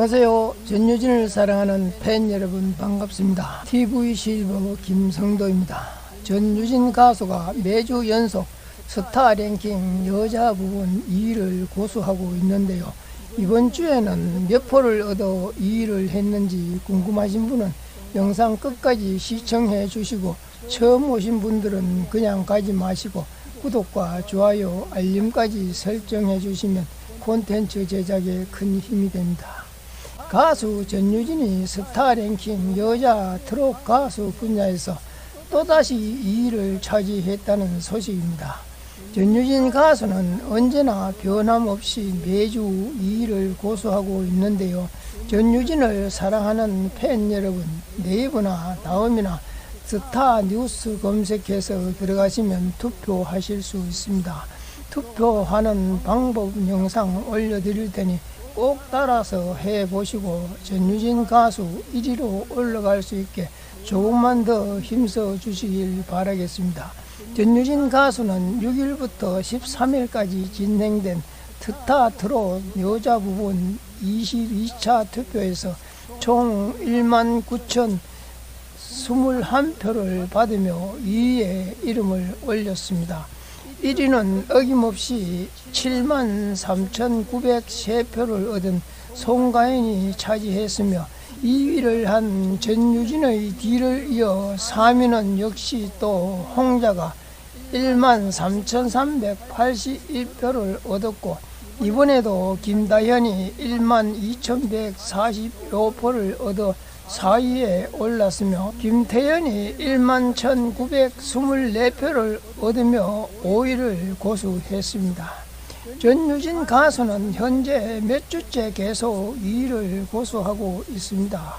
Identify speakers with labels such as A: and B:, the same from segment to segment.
A: 안녕하세요. 전유진을 사랑하는 팬 여러분 반갑습니다. TV 실버 김성도입니다. 전유진 가수가 매주 연속 스타 랭킹 여자 부분 2위를 고수하고 있는데요. 이번 주에는 몇 표를 얻어 2위를 했는지 궁금하신 분은 영상 끝까지 시청해 주시고 처음 오신 분들은 그냥 가지 마시고 구독과 좋아요, 알림까지 설정해 주시면 콘텐츠 제작에 큰 힘이 됩니다. 가수 전유진이 스타 랭킹 여자 트롯 가수 분야에서 또다시 2위를 차지했다는 소식입니다. 전유진 가수는 언제나 변함없이 매주 2위를 고수하고 있는데요. 전유진을 사랑하는 팬 여러분, 네이버나 다음이나 스타 뉴스 검색해서 들어가시면 투표하실 수 있습니다. 투표하는 방법 영상 올려드릴 테니 꼭 따라서 해보시고 전유진 가수 1위로 올라갈 수 있게 조금만 더 힘써 주시길 바라겠습니다. 전유진 가수는 6일부터 13일까지 진행된 트타 트롯 여자 부분 22차 투표에서 총 1만 9천 21표를 받으며 2위에 이름을 올렸습니다. 1위는 어김없이 7만 3,903표를 얻은 송가인이 차지했으며 2위를 한 전유진의 뒤를 이어 3위는 역시 또 홍자가 1만 3,381표를 얻었고 이번에도 김다현이 1만 2,145표를 얻어 4위에 올랐으며 김태현이 1만 1,924표를 얻으며 5위를 고수했습니다. 전유진 가수는 현재 몇 주째 계속 2위를 고수하고 있습니다.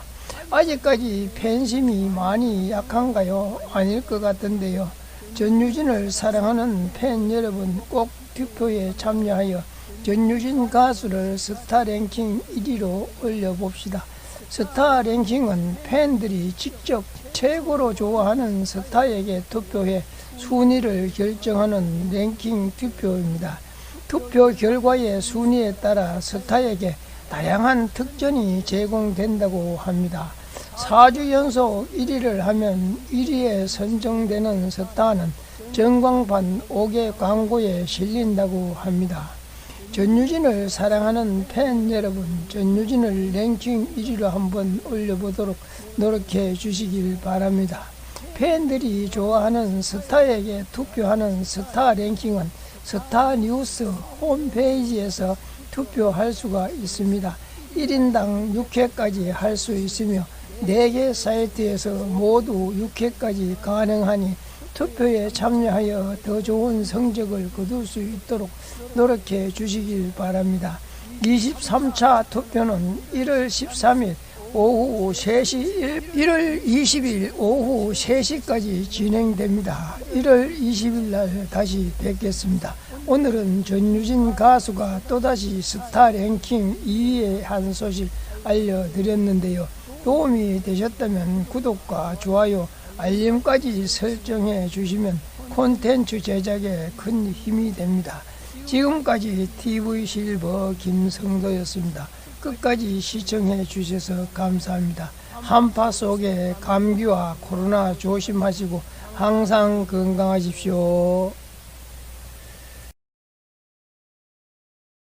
A: 아직까지 팬심이 많이 약한가요? 아닐 것 같은데요. 전유진을 사랑하는 팬 여러분 꼭 투표에 참여하여 전유진 가수를 스타 랭킹 1위로 올려봅시다. 스타 랭킹은 팬들이 직접 최고로 좋아하는 스타에게 투표해 순위를 결정하는 랭킹 투표입니다. 투표 결과의 순위에 따라 스타에게 다양한 특전이 제공된다고 합니다. 4주 연속 1위를 하면 1위에 선정되는 스타는 전광판 5개 광고에 실린다고 합니다. 전유진을 사랑하는 팬 여러분, 전유진을 랭킹 1위로 한번 올려보도록 노력해 주시길 바랍니다. 팬들이 좋아하는 스타에게 투표하는 스타 랭킹은 스타 뉴스 홈페이지에서 투표할 수가 있습니다. 1인당 6회까지 할 수 있으며 4개 사이트에서 모두 6회까지 가능하니 투표에 참여하여 더 좋은 성적을 거둘 수 있도록 노력해 주시길 바랍니다. 23차 투표는 1월 13일 오후 3시, 1월 20일 오후 3시까지 진행됩니다. 1월 20일 날 다시 뵙겠습니다. 오늘은 전유진 가수가 또다시 스타 랭킹 2위에 한 소식 알려드렸는데요. 도움이 되셨다면 구독과 좋아요, 알림까지 설정해 주시면 콘텐츠 제작에 큰 힘이 됩니다. 지금까지 TV 실버 김성도였습니다. 끝까지 시청해 주셔서 감사합니다. 한파 속에 감기와 코로나 조심하시고 항상 건강하십시오.